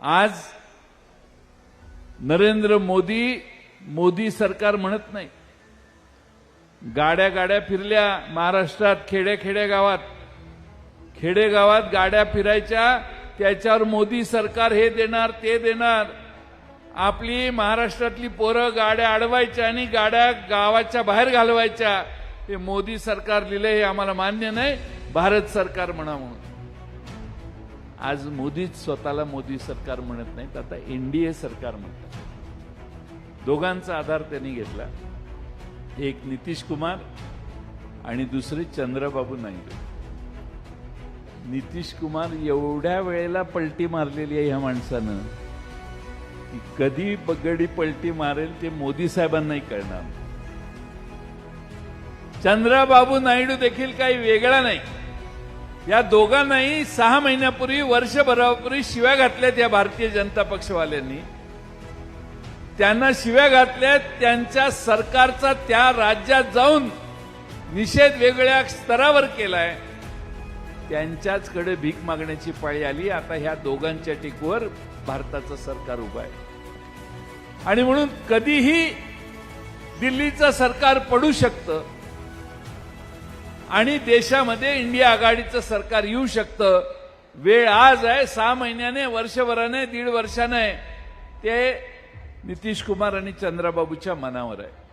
आज नरेंद्र मोदी मोदी सरकार म्हणत नाही. गाड्या गाड्या फिरल्या महाराष्ट्रात खेड्या खेड्या गावात. खेडेगावात गाड्या फिरायच्या त्याच्यावर मोदी सरकार हे देणार ते देणार. आपली महाराष्ट्रातली पोरं गाड्या अडवायच्या आणि गाड्या गावाच्या बाहेर घालवायच्या. हे मोदी सरकार लिहिलंय हे आम्हाला मान्य नाही. भारत सरकार म्हणा म्हणून. आज मोदीच स्वतःला मोदी सरकार म्हणत नाहीत आता एनडीए सरकार म्हणतात. दोघांचा आधार त्यांनी घेतला. एक नितीश कुमार आणि दुसरे चंद्रबाबू नायडू. नितीश कुमार एवढ्या वेळेला पलटी मारलेली आहे ह्या माणसानं की कधी बगडी पलटी मारेल ते मोदी साहेबांनाही कळणार चंद्रबाबू नायडू देखील काही वेगळा नाही. या दोघांनाही सहा महिन्यापूर्वी वर्षभरापूर्वी शिव्या घातल्यात या भारतीय जनता पक्षवाल्यांनी. त्यांना शिव्या घातल्यात त्यांच्या सरकारचा त्या राज्यात जाऊन निषेध वेगळ्या स्तरावर केलाय. त्यांच्याचकडे भीक मागण्याची पाळी आली. आता ह्या दोघांच्या टिकवर भारताचं सरकार उभं आहे. आणि म्हणून कधीही दिल्लीचं सरकार पडू शकतं आणि देशामध्ये इंडिया आघाडीचं सरकार येऊ शकतं. वेळ आज आहे सहा महिन्याने वर्षभराने दीड वर्षाने ते नितीश कुमार आणि चंद्राबाबूच्या मनावर आहे.